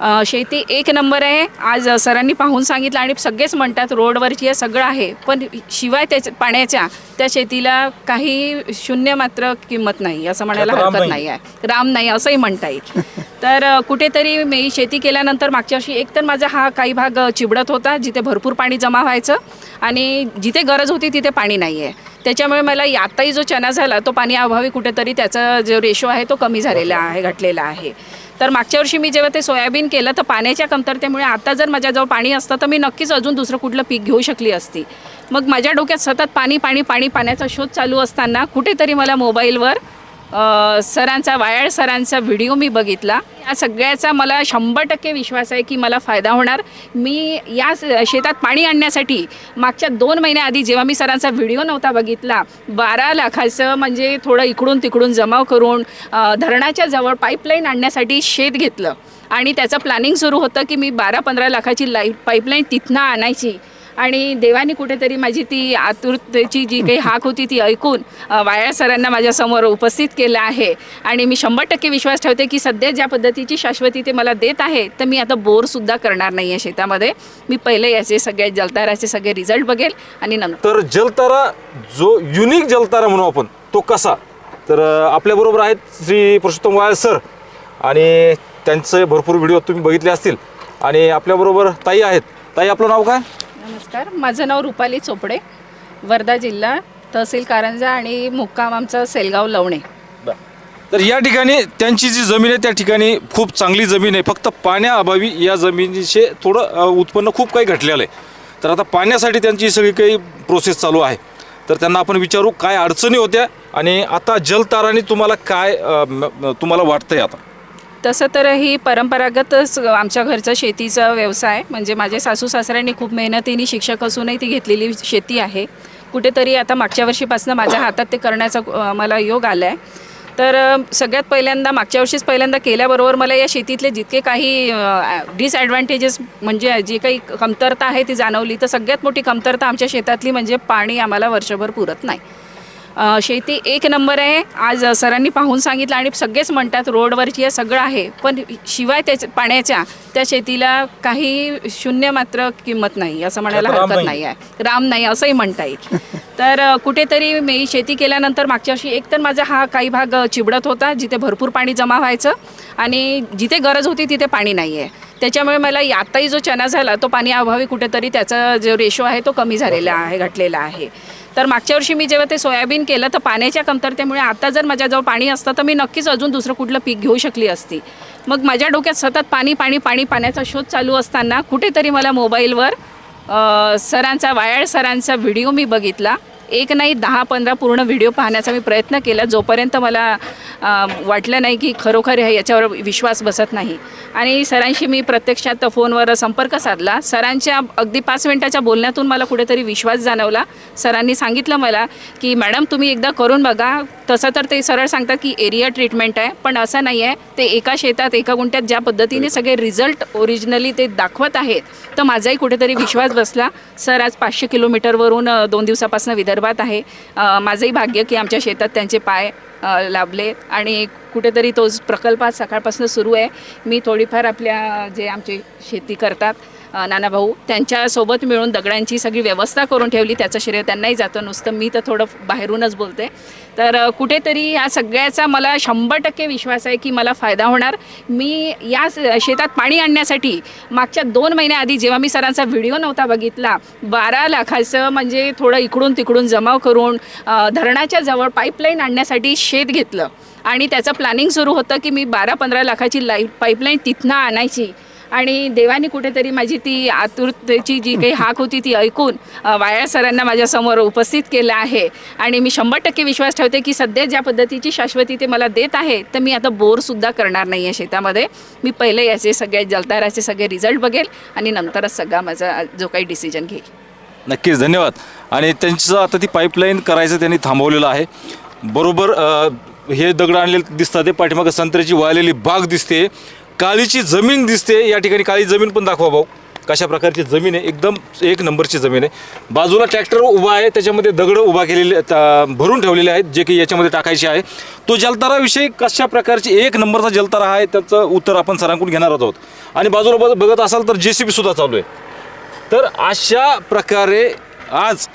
अ, शेती एक नंबर आहे. आज सरांनी पाहून सांगितलं आणि सगळेच म्हणतात रोडवरची हे सगळं आहे. पण शिवाय त्याच्या पाण्याच्या त्या शेतीला काही शून्य मात्र किंमत नाही असं म्हणायला राम हरकत नाही. नाही आहे राम नाही असंही म्हणता येईल. तर अ, कुठेतरी मी शेती केल्यानंतर मागच्या वर्षी एक तर माझा हा काही भाग अ, चिबडत होता जिथे भरपूर पाणी जमा व्हायचं आणि जिथे गरज होती तिथे पाणी नाही आहे त्याच्यामुळे मला आताही जो चना झाला तो पाणी अभावी कुठेतरी त्याचा जो रेशो आहे तो कमी झालेला आहे घटलेला आहे. तर मागच्या वर्षी मी जेव्हा ते सोयाबीन केलं तर पाण्याच्या कमतरतेमुळे आता जर माझ्याजवळ पाणी असतं तर मी नक्कीच अजून दुसरं कुठलं पीक घेऊ शकली असती. मग माझ्या डोक्यात सतत पाणी पाणी पाणी पाण्याचा शोध चालू असताना कुठेतरी मला मोबाईलवर सरांचा वायाळ सरांचा व्हिडिओ मी बघितला. या सगळ्याचा मला शंभर टक्के विश्वास आहे की मला फायदा होणार. मी या शेतात पाणी आणण्यासाठी मागच्या दोन महिन्याआधी जेव्हा मी सरांचा व्हिडिओ नव्हता बघितला बारा लाखाचं म्हणजे थोडं इकडून तिकडून जमाव करून धरणाच्या जवळ पाईपलाईन आणण्यासाठी शेत घेतलं. आणि त्याचं प्लॅनिंग सुरू होतं की मी बारा पंधरा लाखाची लाइट पाईपलाईन तिथनं आणायची. आणि देवानी कुठेतरी माझी ती आतुरतेची जी काही हाक होती ती ऐकून वाया सरांना माझ्यासमोर उपस्थित केलं आहे. आणि मी शंभर टक्के विश्वास ठेवते की सध्या ज्या पद्धतीची शाश्वती ते मला देत आहे तर मी आता बोरसुद्धा करणार नाही आहे शेतामध्ये. मी पहिले याचे सगळे जलताराचे सगळे रिझल्ट बघेल आणि नंतर. तर जलतारा जो युनिक जलतारा म्हणू आपण तो कसा? तर आपल्याबरोबर आहेत श्री पुरुषोत्तम वाया सर आणि त्यांचे भरपूर व्हिडिओ तुम्ही बघितले असतील. आणि आपल्याबरोबर ताई आहेत. ताई आपलं नाव काय? नमस्कार. माझं नाव रुपाली चोपडे. वर्धा जिल्हा तहसील कारंजा आणि मुक्काम आमचं सेलगाव लवणे. तर या ठिकाणी त्यांची जी जमीन आहे त्या ठिकाणी खूप चांगली जमीन आहे. फक्त पाण्याअभावी या जमिनीचे थोडं अ, उत्पन्न खूप काही घटलेलं आहे. तर आता पाण्यासाठी त्यांची सगळी काही प्रोसेस चालू आहे. तर त्यांना आपण विचारू काय अडचणी होत्या आणि आता जलताराने तुम्हाला काय अ, म- म- तुम्हाला वाटतंय आता? तसं तर ही परंपरागतच आमच्या घरचा शेतीचा व्यवसाय म्हणजे माझे सासू सासऱ्यांनी खूप मेहनतीने शिक्षक असूनही ती घेतलेली शेती आहे. कुठेतरी आता मागच्या वर्षीपासून माझ्या हातात ते करण्याचा मला योग आला आहे तर सगळ्यात पहिल्यांदा मागच्या वर्षीच पहिल्यांदा केल्याबरोबर मला या शेतीतले जितके काही डिसॲडव्हान्टेजेस म्हणजे जी काही कमतरता आहे ती जाणवली तर सगळ्यात मोठी कमतरता आमच्या शेतातली म्हणजे पाणी आम्हाला वर्षभर पुरत नाही. अ, शेती एक नंबर आहे. आज सरांनी पाहून सांगितलं आणि सगळेच म्हणतात रोडवरची हे सगळं आहे. पण शिवाय त्याच्या पाण्याच्या त्या शेतीला काही शून्य मात्र किंमत नाही असं म्हणायला त्यात राम हरकत नाही. नाही आहे राम नाही असंही म्हणता येईल. तर अ, कुठेतरी मी शेती केल्यानंतर मागच्या वर्षी एक तर माझा हा काही भाग अ, चिबडत होता जिथे भरपूर पाणी जमा व्हायचं आणि जिथे गरज होती तिथे पाणी नाही आहे त्याच्यामुळे मला आताही जो चना झाला तो पाणी अभावी कुठेतरी त्याचा जो रेशो आहे तो कमी झालेला आहे घटलेला आहे. तर मागच्या वर्षी मी जेव्हा ते सोयाबीन केलं तर पाण्याच्या कमतरतेमुळे आता जर माझ्याजवळ पाणी असतं तर मी नक्कीच अजून दुसरं कुठलं पीक घेऊ शकली असती. मग माझ्या डोक्यात सतत पाणी पाणी पाणी पाण्याचा शोध चालू असताना कुठेतरी मला मोबाईलवर सरांचा वायाळ सरांचा व्हिडिओ मी बघितला. एक नाही दहा पंधरा पूर्ण व्हिडिओ पाहण्याचा मी प्रयत्न केला जोपर्यंत मला वाटलं नाही की खरोखर हे याच्यावर विश्वास बसत नाही. आणि सरांशी मी प्रत्यक्षात फोनवर संपर्क साधला. सरांच्या अगदी पाच मिनटाच्या बोलण्यातून मला कुठेतरी विश्वास जाणवला. सरांनी सांगितलं मला की मॅडम तुम्ही एकदा करून बघा. तसं तर ते सरळ सांगतात की एरिया ट्रीटमेंट आहे पण असं नाही आहे. ते एका शेतात एका गुंठ्यात ज्या पद्धतीने सगळे रिझल्ट ओरिजिनली ते दाखवत आहेत तर माझाही कुठेतरी विश्वास बसला. सर आज पाचशे किलोमीटरवरून दोन दिवसापासून विदर्भात आहे. माझंही भाग्य की आमच्या शेतात त्यांचे पाय लाभले. आणि कुठेतरी तो प्रकल्प आज सकाळपासून सुरू आहे. मी थोडीफार आपल्या जे आमचे शेती करतात नाना भाऊ त्यांच्यासोबत मिळून दगडांची सगळी व्यवस्था करून ठेवली. त्याचं श्रेय त्यांनाही जातं. नुसतं मी तर थोडं बाहेरूनच बोलते. तर कुठेतरी या सगळ्याचा मला शंभर टक्के विश्वास आहे की मला फायदा होणार. मी या शेतात पाणी आणण्यासाठी मागच्या दोन महिन्याआधी जेव्हा मी सरांचा व्हिडिओ नव्हता बघितला बारा लाखाचं म्हणजे थोडं इकडून तिकडून जमाव करून धरणाच्या जवळ पाईपलाईन आणण्यासाठी शेत घेतलं. आणि त्याचं प्लॅनिंग सुरू होतं की मी बारा पंधरा लाखाची लाइट पाईपलाईन तिथनं आणायची. आणि देवाने कुठेतरी माझी ती आतुरतेची जी काही हाक होती ती ऐकून वाया सरांना माझ्यासमोर उपस्थित केलं आहे. आणि मी शंभर टक्के विश्वास ठेवते की सध्या ज्या पद्धतीची शाश्वती ते मला देत आहे तर मी आता बोरसुद्धा करणार नाही आहे शेतामध्ये. मी पहिले याचे सगळे जलताराचे सगळे रिझल्ट बघेल आणि नंतरच सगळा माझा जो काही डिसिजन घेईल. नक्कीच धन्यवाद. आणि त्यांचं आता ती पाईपलाईन करायचं त्यांनी थांबवलेलं आहे. बरोबर हे दगड आणलेले दिसतात ते पाठीमागं संत्र्याची वाळलेली बाग दिसते. काळीची जमीन दिसते या ठिकाणी काळी जमीन पण दाखवा भाऊ. कशा प्रकारची जमीन आहे एकदम एक नंबरची जमीन आहे. बाजूला ट्रॅक्टर उभा आहे त्याच्यामध्ये दगड उभा केलेले भरून ठेवलेले आहेत जे की याच्यामध्ये टाकायचे आहे. तो जलताराविषयी कशा प्रकारची एक नंबरचा जलतारा आहे त्याचं उत्तर आपण सरांकडून घेणार आहोत. आणि बाजूला बघत असाल तर जे सी बीसुद्धा चालू आहे. तर अशा प्रकारे आज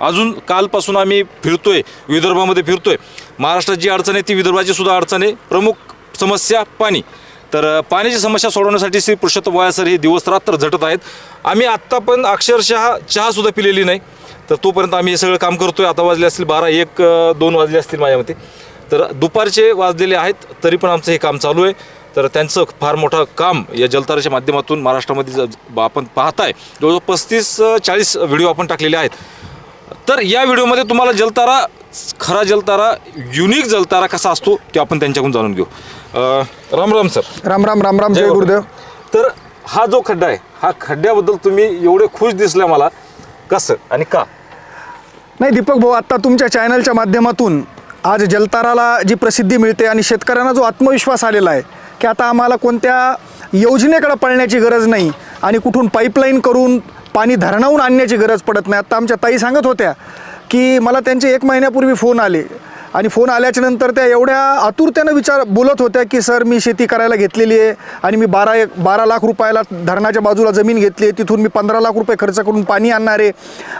अजून कालपासून आम्ही फिरतोय विदर्भामध्ये फिरतोय. महाराष्ट्रात जी अडचण आहे ती विदर्भाची सुद्धा अडचण आहे. प्रमुख समस्या पाणी. तर पाण्याची समस्या सोडवण्यासाठी श्री पुरुषोत्तम वायासर हे दिवस रात्र झटत आहेत. आम्ही आत्ता पण अक्षरशः चहासुद्धा पिलेली नाही. तर तोपर्यंत आम्ही हे सगळं काम करतोय. आता वाजले असतील बारा एक दोन वाजले असतील माझ्या मते तर दुपारचे वाजलेले आहेत तरी पण आमचं हे काम चालू आहे. तर त्यांचं फार मोठं काम या जलताराच्या माध्यमातून महाराष्ट्रामध्ये आपण पाहताय. जवळजवळ पस्तीस चाळीस व्हिडिओ आपण टाकलेले आहेत. तर या व्हिडिओमध्ये तुम्हाला जलतारा खरा जलतारा युनिक जलतारा कसा असतो ते आपण त्यांच्याकडून जाणून घेऊ. राम राम सर. राम राम राम राम जय गुरुदेव. तर हा जो खड्डा आहे हा खड्ड्याबद्दल तुम्ही एवढे खुश दिसले मला. कसं आणि का? नाही दीपक भाऊ आत्ता तुमच्या चॅनलच्या माध्यमातून आज जलताराला जी प्रसिद्धी मिळते आणि शेतकऱ्यांना जो आत्मविश्वास आलेला आहे की आता आम्हाला कोणत्या योजनेकडे पळण्याची गरज नाही आणि कुठून पाईपलाईन करून पाणी धरणाहून आणण्याची गरज पडत नाही. आत्ता आमच्या ताई सांगत होत्या की मला त्यांचे एक महिन्यापूर्वी फोन आले. आणि फोन आल्याच्यानंतर त्या एवढ्या आतुरतेनं विचार बोलत होत्या की सर मी शेती करायला घेतलेली आहे आणि मी बारा एक बारा लाख रुपयाला धरणाच्या बाजूला जमीन घेतली आहे. तिथून मी पंधरा लाख रुपये खर्च करून पाणी आणणार आहे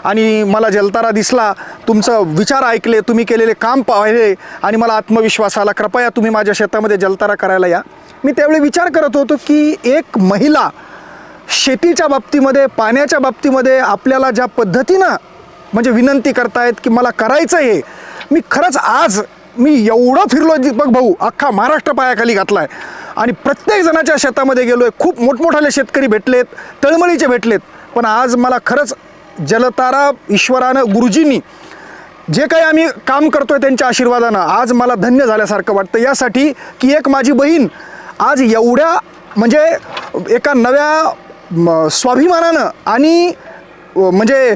आणि मला जलतारा दिसला. तुमचं विचार ऐकले तुम्ही केलेले काम पाहिले आणि मला आत्मविश्वास आला. कृपया तुम्ही माझ्या शेतामध्ये जलतारा करायला या. मी त्यावेळी विचार करत होतो की एक महिला शेतीच्या बाबतीमध्ये पाण्याच्या बाबतीमध्ये आपल्याला ज्या पद्धतीनं म्हणजे विनंती करतायत की मला करायचं हे मी खरंच आज मी एवढं फिरलो दीपक भाऊ अख्खा महाराष्ट्र पायाखाली घातलाय. आणि प्रत्येक जणाच्या शेतामध्ये गेलोय. खूप मोठमोठाले शेतकरी भेटलेत तळमळीचे भेटलेत. पण आज मला खरंच जलतारा ईश्वरानं गुरुजींनी जे काही आम्ही काम करतोय त्यांच्या आशीर्वादानं आज मला धन्य झाल्यासारखं वाटतं. यासाठी की एक माझी बहीण आज एवढ्या म्हणजे एका नव्या म, स्वाभिमानानं आणि म्हणजे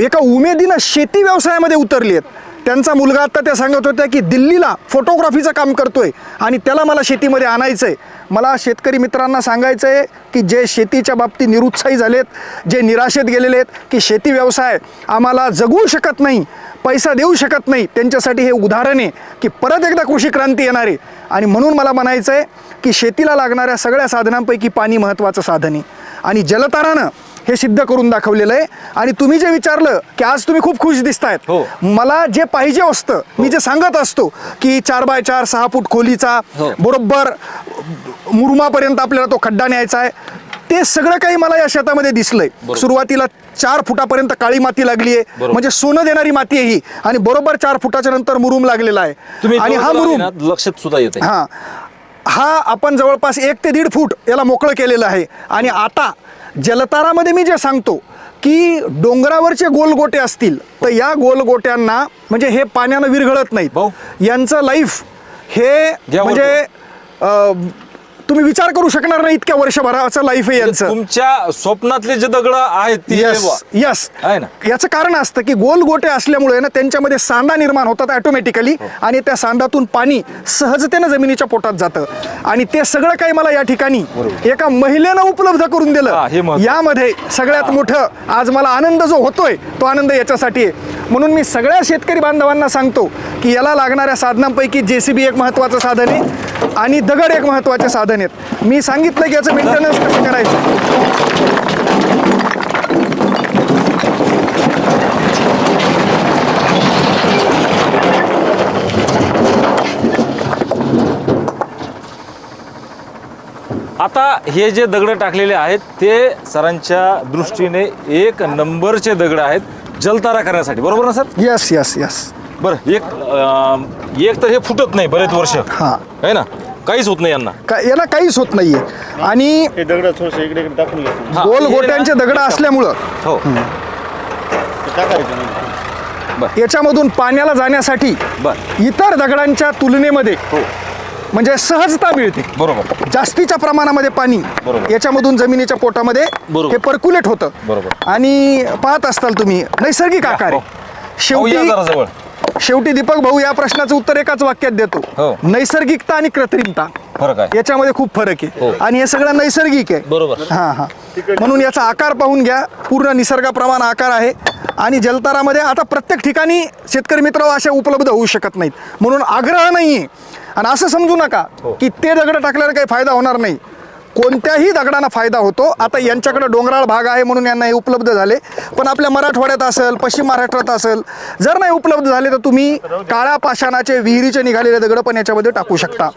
एका उमेदीनं शेती व्यवसायामध्ये उतरली आहेत. त्यांचा मुलगा आत्ता त्या सांगत होत्या की दिल्लीला फोटोग्राफीचं काम करतोय आणि त्याला मला शेतीमध्ये आणायचं आहे मला शेतकरी मित्रांना सांगायचं आहे की जे शेतीच्या बाबतीत निरुत्साही झालेत जे निराशेत गेलेले आहेत की शेती व्यवसाय आम्हाला जगू शकत नाही पैसा देऊ शकत नाही. त्यांच्यासाठी हे उदाहरण आहे की परत एकदा कृषी क्रांती येणार. आहे आणि म्हणून मला म्हणायचं आहे की शेतीला लागणाऱ्या सगळ्या साधनांपैकी पाणी महत्त्वाचं साधन आहे. आणि जलतारानं हे सिद्ध करून दाखवलेलं आहे. आणि तुम्ही जे विचारलं की आज तुम्ही खूप खुश दिसतायत. हो. मला जे पाहिजे असतं मी जे सांगत असतो की चार बाय चार सहा फूट खोलीचा हो. बरोबर मुरुमापर्यंत आपल्याला तो खड्डा न्यायचा आहे. ते सगळं काही मला या शेतामध्ये दिसलंय. सुरुवातीला चार फुटापर्यंत काळी माती लागली आहे बरोबर. म्हणजे सोनं देणारी माती आहे ही. आणि बरोबर चार फुटाच्या नंतर मुरुम लागलेला आहे. तुम्ही आणि हा मुरुम ना, लक्षात सुद्धा येते हा. हा आपण जवळपास एक ते दीड फूट याला मोकळं केलेलं आहे. आणि आता जलतारामध्ये मी जे सांगतो की डोंगरावरचे गोलगोटे असतील तर या गोलगोट्यांना म्हणजे हे पाण्यानं विरघळत भाऊ. यांचं लाईफ हे म्हणजे तुम्ही विचार करू शकणार नाही इतक्या वर्षभराचं लाईफ आहे यांचं. तुमच्या स्वप्नातले जे दगड आहेत ती यस यस आहे ना? याचं कारण असतं की गोल गोटे असल्यामुळे ना त्यांच्यामध्ये सांदा निर्माण होतात ऑटोमॅटिकली हो. आणि त्या सांदातून पाणी सहजतेनं जमिनीच्या पोटात जातं. आणि ते सगळं काही मला या ठिकाणी एका महिलेनं उपलब्ध करून हा, हे दिलं महत्त्वाचं. यामध्ये सगळ्यात मोठं आज मला आनंद जो होतोय तो आनंद याच्यासाठी आहे. म्हणून मी सगळ्या शेतकरी बांधवांना सांगतो की याला लागणाऱ्या साधनांपैकी जे सी बी एक महत्त्वाचं साधन आहे. आणि दगड एक महत्त्वाचे साधन आहेत. मी सांगितलं की याचं मेंटेनन्स कसं करायचं? आता हे जे दगड टाकलेले आहेत ते सरांच्या दृष्टीने एक नंबरचे दगड आहेत जलतारा करण्यासाठी. बरोबर ना सर? यस यस यस बरं एक अं, एक तर हे फुटत नाही बरेच वर्ष. हां. आहे ना? काहीच होत नाही यांना. का याला काहीच होत नाहीये. आणि हे दगड थोडस इकडे इकडे टाकून घ्यायचं हा, गोल हे गोट्यांचे दगड असल्यामुळं. हो. ते टाकायचं नाही. याच्यामधून पाण्याला जाण्यासाठी बर. इतर दगडांच्या तुलनेमध्ये हो. म्हणजे सहजता मिळते. बरोबर. जास्तीच्या प्रमाणामध्ये पाणी बरोबर. याच्यामधून जमिनीच्या पोटामध्ये बरोबर. हे पर्क्युलेट होतं. बरोबर. आणि पाहत असताल तुम्ही नैसर्गिक आकार हो. आहे. अहो, या शेवटी जरा जवळ. शेवटी दीपक भाऊ या प्रश्नाचं उत्तर एकाच वाक्यात देतो. हो. नैसर्गिकता आणि कृत्रिमता फरक आहे. याच्यामध्ये खूप फरक आहे. हो. आणि हे सगळं नैसर्गिक आहे. बरोबर. हा हा. म्हणून याचा आकार पाहून घ्या. पूर्ण निसर्गाप्रमाणे आकार आहे. आणि जलतारामध्ये आता प्रत्येक ठिकाणी शेतकरी मित्र असे उपलब्ध होऊ शकत नाहीत. म्हणून आग्रह नाही आहे आणि असं समजू नका की ते दगड टाकल्याने काही फायदा होणार नाही. कोणत्याही दगडांना फायदा होतो. आता यांच्याकडे डोंगराळ भाग आहे म्हणून यांना हे उपलब्ध झाले. पण आपल्या मराठवाड्यात असेल पश्चिम महाराष्ट्रात असेल जर नाही उपलब्ध झाले तर तुम्ही काळ्या पाषाणाचे विहिरीचे निघालेले दगड पण याच्यामध्ये टाकू शकता.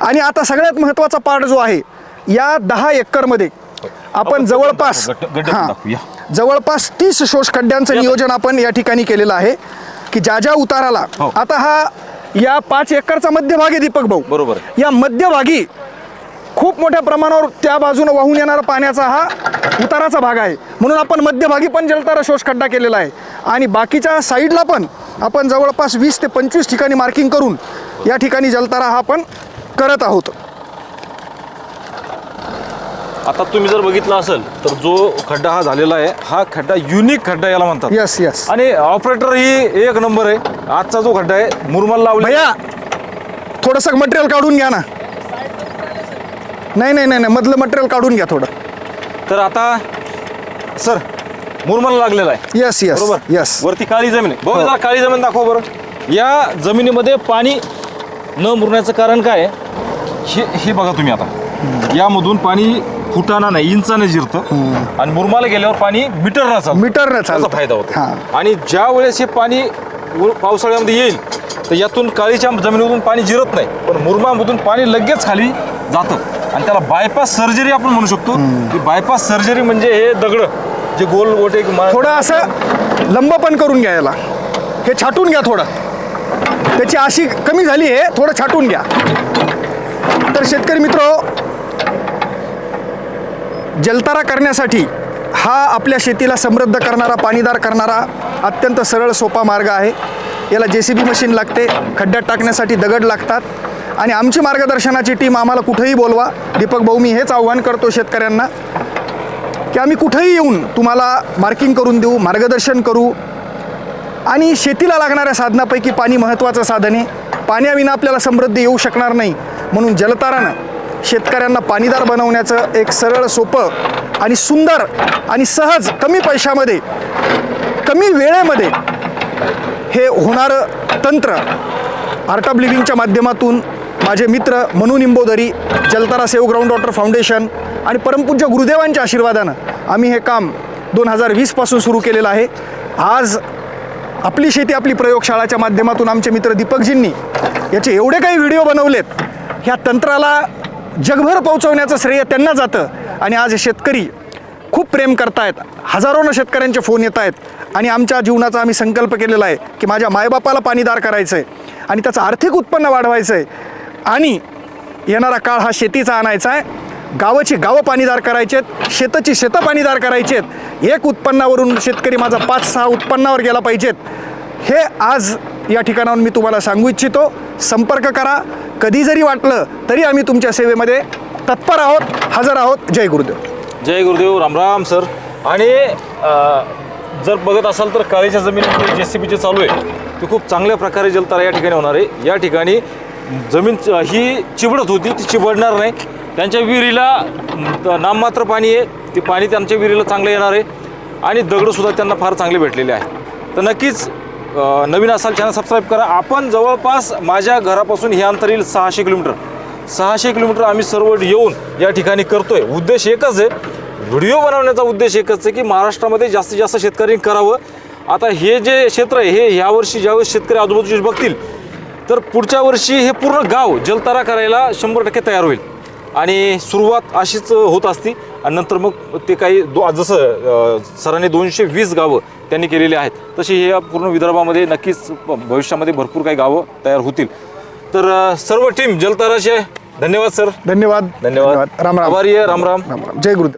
आणि आता सगळ्यात महत्त्वाचा पार्ट जो आहे या दहा एकरमध्ये आपण जवळपास हां. जवळपास तीस शोष खड्ड्यांचं नियोजन आपण या ठिकाणी केलेलं आहे की ज्या ज्या उताराला. हो. आता हा या पाच एकरचा मध्यभाग आहे दीपक भाऊ. बरोबर. या मध्यभागी खूप मोठ्या प्रमाणावर त्या बाजूने वाहून येणारा पाण्याचा हा उताराचा भाग आहे. म्हणून आपण मध्यभागी पण जलतारा शोष खड्डा केलेला आहे. आणि बाकीच्या साईडला पण आपण जवळपास वीस ते पंचवीस ठिकाणी मार्किंग करून या ठिकाणी जलतारा हा आपण करत आहोत. आता तुम्ही जर बघितलं असेल तर जो खड्डा हा झालेला आहे हा खड्डा युनिक खड्डा याला म्हणतात. यस यस आणि ऑपरेटर ही एक नंबर आहे. आजचा जो खड्डा आहे मुरमल लावले. थोडंसं मटेरियल काढून घ्या ना. नाही नाही नाही नाही. मधलं मटेरियल काढून घ्या थोडं. तर आता सर मुरमल लागलेला आहे. यस यस बरोबर? यस वरती काळी जमीन आहे. हो. बघा जरा काळी जमीन दाखवा बरं. या जमिनीमध्ये पाणी न मुरण्याचं कारण काय आहे? हे हे बघा तुम्ही आता. यामधून पाणी फुटाना नाही इंचाने जिरतं. आणि मुरमाला गेल्यावर पाणी मीटरनं चालतं. मीटरनं त्याचा चालतं. फायदा होतो. हां. आणि ज्या वेळेस हे पाणी उ- पावसाळ्यामध्ये येईल तर यातून काळीच्या जमिनीमधून पाणी जिरत नाही. पण मुरमामधून पाणी लगेच खाली जातं. आणि त्याला बायपास सर्जरी आपण म्हणू शकतो. की बायपास सर्जरी म्हणजे हे दगड जे गोल गोटे थोडं असं लंब पण करून घ्या याला. हे छाटून घ्या थोडं. त्याची अशी कमी झाली आहे थोडं छाटून घ्या. तर शेतकरी मित्र जलतारा करण्यासाठी हा आपल्या शेतीला समृद्ध करणारा पाणीदार करणारा अत्यंत सरळ सोपा मार्ग आहे. याला जे सी बी मशीन लागते. खड्ड्यात टाकण्यासाठी दगड लागतात. आणि आमची मार्गदर्शनाची टीम आम्हाला कुठेही बोलवा. दीपक भाऊ मी हेच आव्हान करतो शेतकऱ्यांना की आम्ही कुठेही येऊन तुम्हाला मार्किंग करून देऊ मार्गदर्शन करू. आणि शेतीला लागणाऱ्या साधनापैकी पाणी महत्त्वाचं साधन आहे. पाण्याविना आपल्याला समृद्धी येऊ शकणार नाही. म्हणून जलतारानं शेतकऱ्यांना पाणीदार बनवण्याचं एक सरळ सोपं आणि सुंदर आणि सहज कमी पैशामध्ये कमी वेळेमध्ये हे होणारं तंत्र आर्ट ऑफ लिव्हिंगच्या माध्यमातून माझे मित्र Manu Nimbodari Jaltara save ground water foundation आणि परमपूज्य गुरुदेवांच्या आशीर्वादानं आम्ही हे काम दोन हजार वीसपासून सुरू केलेलं आहे. आज आपली शेती आपली प्रयोगशाळाच्या माध्यमातून आमचे मित्र दीपकजींनी याचे एवढे काही व्हिडिओ बनवलेत. ह्या तंत्राला जगभर पोहोचवण्याचं श्रेय त्यांना जातं आणि आज शेतकरी खूप प्रेम करतायत. हजारोनं शेतकऱ्यांचे फोन येत आहेत आणि आमच्या जीवनाचा आम्ही संकल्प केलेला आहे की माझ्या मायबापाला पाणीदार करायचं आहे आणि त्याचं आर्थिक उत्पन्न वाढवायचं आहे आणि येणारा काळ हा शेतीचा आणायचा आहे. गावाची गावं पाणीदार करायचे आहेत शेताची शेतं पाणीदार करायची आहेत एक उत्पन्नावरून शेतकरी माझा पाच सहा उत्पन्नावर गेला पाहिजेत. हे आज या ठिकाणाहून मी तुम्हाला सांगू इच्छितो. संपर्क करा. कधी जरी वाटलं तरी आम्ही तुमच्या सेवेमध्ये तत्पर आहोत हजर आहोत. जय गुरुदेव. जय गुरुदेव. रामराम सर. आणि जर बघत असाल तर काळेच्या जमिनीमध्ये जे सी बीचे चालू आहे ते खूप चांगल्या प्रकारे जलतारा या ठिकाणी होणार आहे. या ठिकाणी जमीन च- ही चिबडत होती ती चिबडणार नाही. त्यांच्या विहिरीला नाममात्र पाणी आहे. ते पाणी त्यांच्या विहिरीला चांगलं येणार आहे. आणि दगडंसुद्धा त्यांना फार चांगले भेटलेले आहे. तर नक्कीच नवीन असाल चॅनल सबस्क्राईब करा. आपण जवळपास माझ्या घरापासून हे अंतर येईल सहाशे किलोमीटर. सहाशे किलोमीटर आम्ही सर्व येऊन या ठिकाणी करतो आहे उद्देश एकच आहे. व्हिडिओ बनवण्याचा उद्देश एकच आहे की महाराष्ट्रामध्ये जास्तीत जास्त शेतकऱ्यांनी करावं. आता हे जे क्षेत्र आहे हे ह्यावर्षी ज्यावेळेस शेतकरी आजूबाजूचे बघतील तर पुढच्या वर्षी हे पूर्ण गाव जलतारा करायला शंभर टक्के तयार होईल. आणि सुरुवात अशीच होत असती. आणि नंतर मग ते काही दो जसं सरांनी दोनशे वीस गावं त्यांनी केलेली आहेत तशी हे पूर्ण विदर्भामध्ये नक्कीच भविष्यामध्ये भरपूर काही गावं तयार होतील. तर सर्व टीम जलताराचे धन्यवाद सर. धन्यवाद. धन्यवाद. राम राम. आभारी आहे. राम राम. राम राम. जय गुरुदेव.